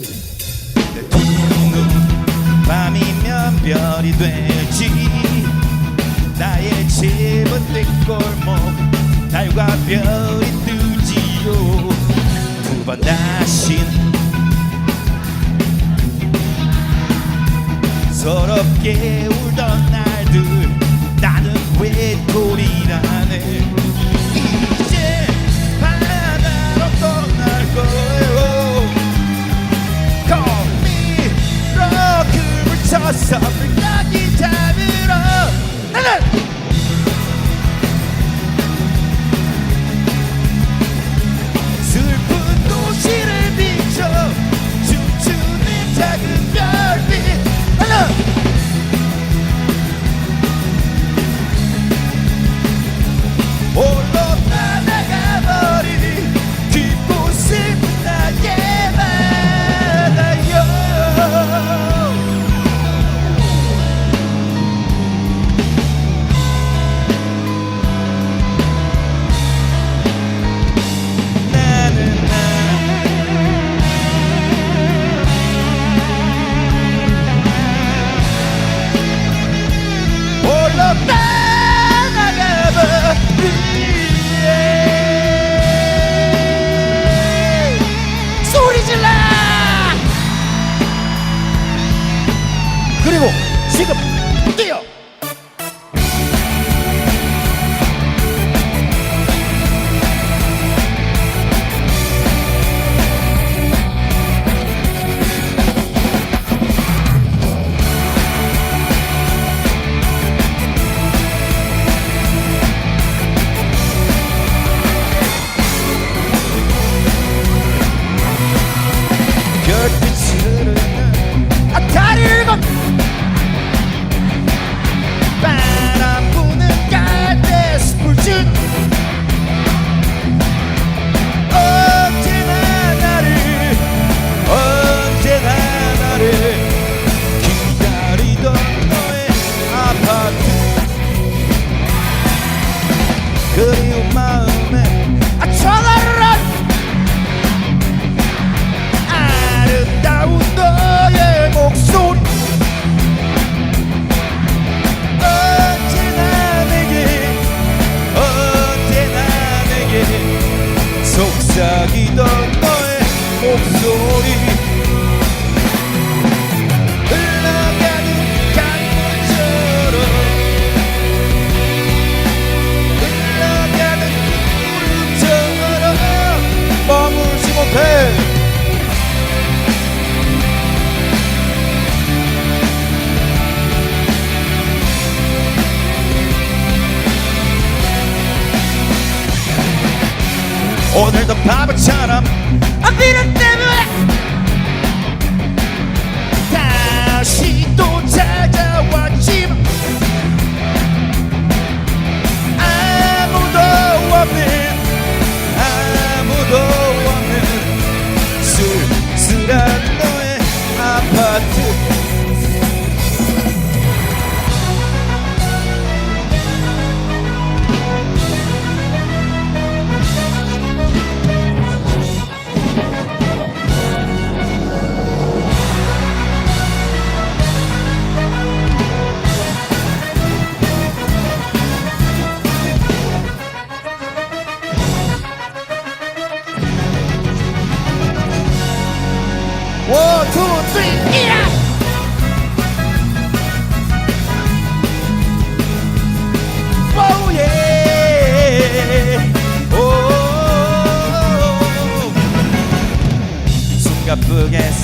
눈 밤이면 별이 되지. 나의 집은 뒷골목 달과 별이 뜨지요. 두 번 다신 서럽게 울던 나 것처럼.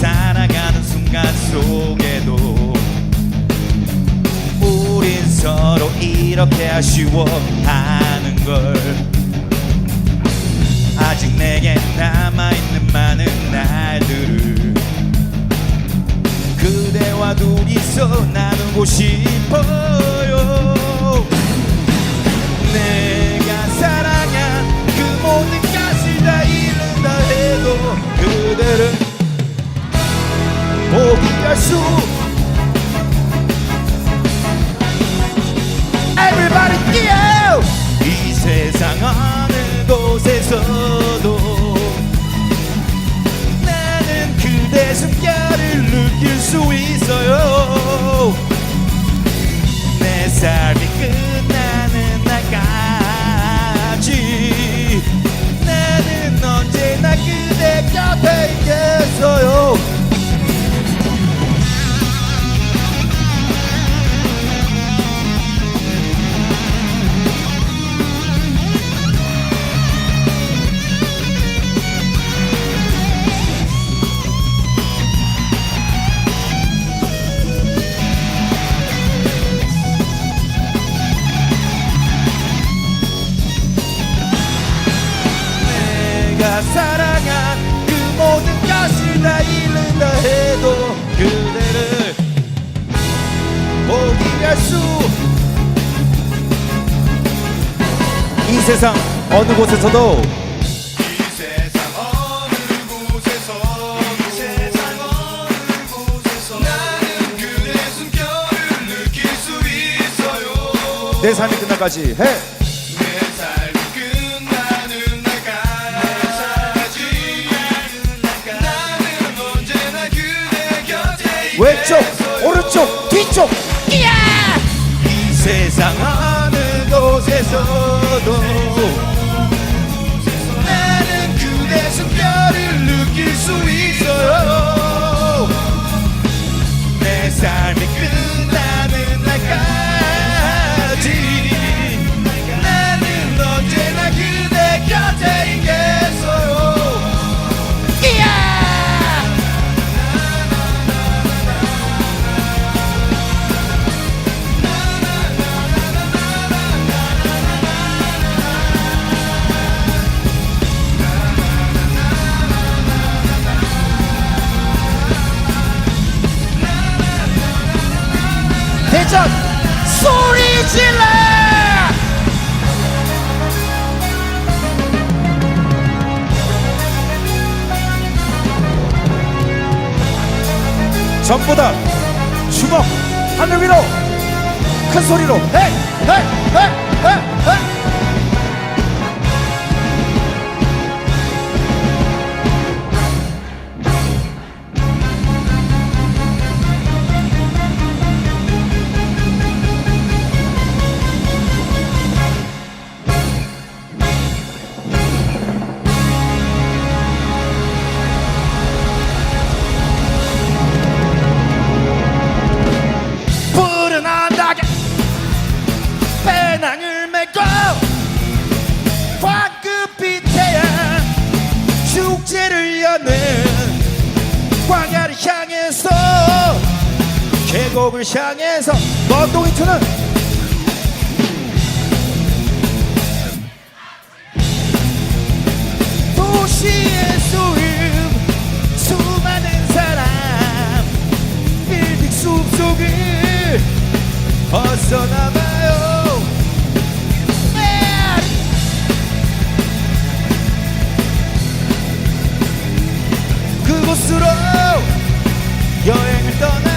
살아가는 순간 속에도 우린 서로 이렇게 아쉬워하는 걸. 아직 내게 남아있는 많은 날들을 그대와 둘이서 나누고 싶어. amor. 세상 어느 곳에서도 이 세상 어느 곳에서 이 세상 어느 곳에서 나는 그대 숨결을 느낄 수 있어요 내 삶이 끝날까지 해내 삶이 끝나는 날까지 나는 언제나 그대 곁에 왼쪽. 오른쪽 뒤쪽 이 세상 어느 곳에서도 it's so easy. 대전 소리 질러! 전부 다 주먹 하늘 위로 큰 소리로 헤이 헤이 헤이 헤이 헤이 계곡을 향해서 먼동이 트는 도시의 소음 수많은 사람 빌딩 숲속을 벗어나봐요. 그곳으로 여행을 떠나